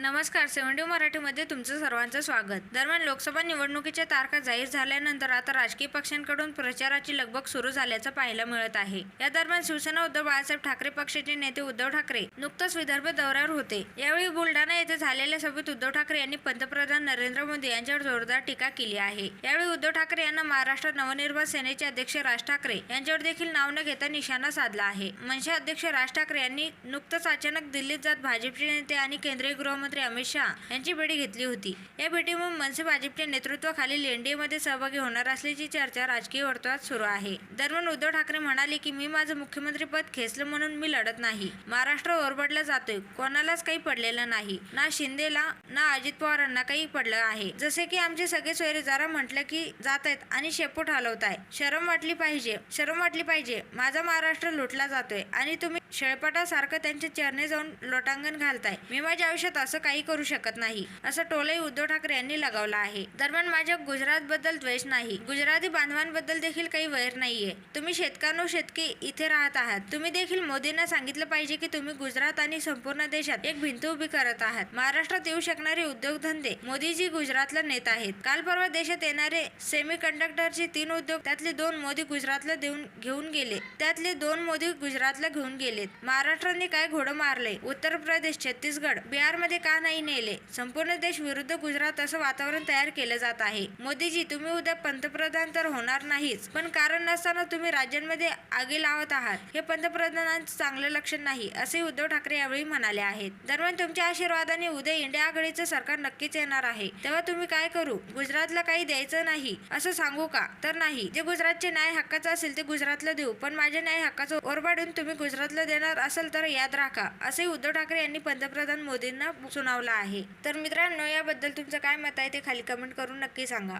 नमस्कार सेव्हन्टी मराठीमध्ये तुमचं सर्वांचं स्वागत. दरम्यान लोकसभा निवडणुकीच्या तारखा जाहीर झाल्यानंतर आता राजकीय पक्षांकडून प्रचाराची लगबग सुरू झाल्याचं पाहायला मिळत आहे. या दरम्यान शिवसेना उद्धव बाळासाहेब ठाकरे पक्षाचे नेते उद्धव ठाकरे नुकताच विदर्भ दौऱ्यावर होते. यावेळी बुलढाणा येथे झालेल्या सभेत उद्धव ठाकरे यांनी पंतप्रधान नरेंद्र मोदी यांच्यावर जोरदार टीका केली आहे. यावेळी उद्धव ठाकरे यांना महाराष्ट्र नवनिर्माण सेनेचे अध्यक्ष राज ठाकरे यांच्यावर देखील नाव न घेता निशाणा साधला आहे. मनसे अध्यक्ष राज ठाकरे यांनी नुकतंच अचानक दिल्लीत जात भाजपचे नेते आणि केंद्रीय गृहमंत्री अमित शहा यांची भेट घेतली होती. या भेटीमुळे मनसे भाजपच्या नेतृत्वाखालील एनडीएमध्ये सहभागी होणार असल्याची चर्चा राजकीय वर्तुळात सुरू आहे. दरम्यान उद्धव ठाकरे म्हणाले की मी माझं मुख्यमंत्री पद खेचलं म्हणून मी लढत नाही. महाराष्ट्र ओरबडला जातोय. कोणालाच काही पडलेलं नाही. ना शिंदेला ना अजित पवारांना काही पडलं आहे. जसे की आमचे सगळे सोयरे जरा म्हटलं की जात आहेत आणि शेपूट हलवताय. शरम वाटली पाहिजे. शरम वाटली पाहिजे. माझा महाराष्ट्र लुटला जातोय. आणि तुम्ही शेळपटासारखं त्यांच्या चरणे जाऊन लोटांगण घालताय. मी माझ्या आयुष्यात असं असं काही करू शकत नाही असं टोलही उद्धव ठाकरे यांनी लगावला आहे. दरम्यान माझ्या गुजरात बद्दल द्वेष नाही. गुजराती बांधवांबद्दल देखील काही वैर नाहीये. तुम्ही शेतकऱ्यांनो शेतकी इथे राहत आहात. तुम्ही देखील मोदींना सांगितलं पाहिजे की तुम्ही गुजरात आणि संपूर्ण देशात एक भिंत उभी करत आहात. महाराष्ट्रात येऊ शकणारे उद्योगधंदे मोदीजी गुजरातला नेत आहेत. काल परवा देशात येणारे सेमी कंडक्टरचे तीन उद्योग त्यातले दोन मोदी गुजरातला देऊन घेऊन गेले. त्यातले दोन मोदी गुजरातला घेऊन गेलेत. महाराष्ट्राने काय घोडं मारले उत्तर प्रदेश छत्तीसगड बिहारमध्ये का नाही नेले? संपूर्ण देश विरुद्ध गुजरात असं वातावरण तयार केलं जात आहे. मोदीजी तुम्ही उद्या पंतप्रधान तर होणार नाहीच पण कारण नसताना तुम्ही राज्यांमध्ये आगी लावत आहात. हे पंतप्रधानांचं चांगलं लक्षण नाही असे उद्धव ठाकरे यावेळी म्हणाले आहेत. दरम्यान तुमच्या आशीर्वादाने उद्या इंडिया आघाडीचं सरकार नक्कीच येणार आहे. तेव्हा तुम्ही काय करू? गुजरातला काही द्यायचं नाही असं सांगू का? तर नाही. जे गुजरातचे न्याय हक्काचं असेल ते गुजरातला देऊ पण माझ्या न्याय हक्काचं ओरबाडून तुम्ही गुजरातला देणार असेल तर याद राखा असे उद्धव ठाकरे यांनी पंतप्रधान मोदींना सुनावलं आहे. तर मित्रांनो याबद्दल तुमचं काय मत आहे ते खाली कमेंट करून नक्की सांगा.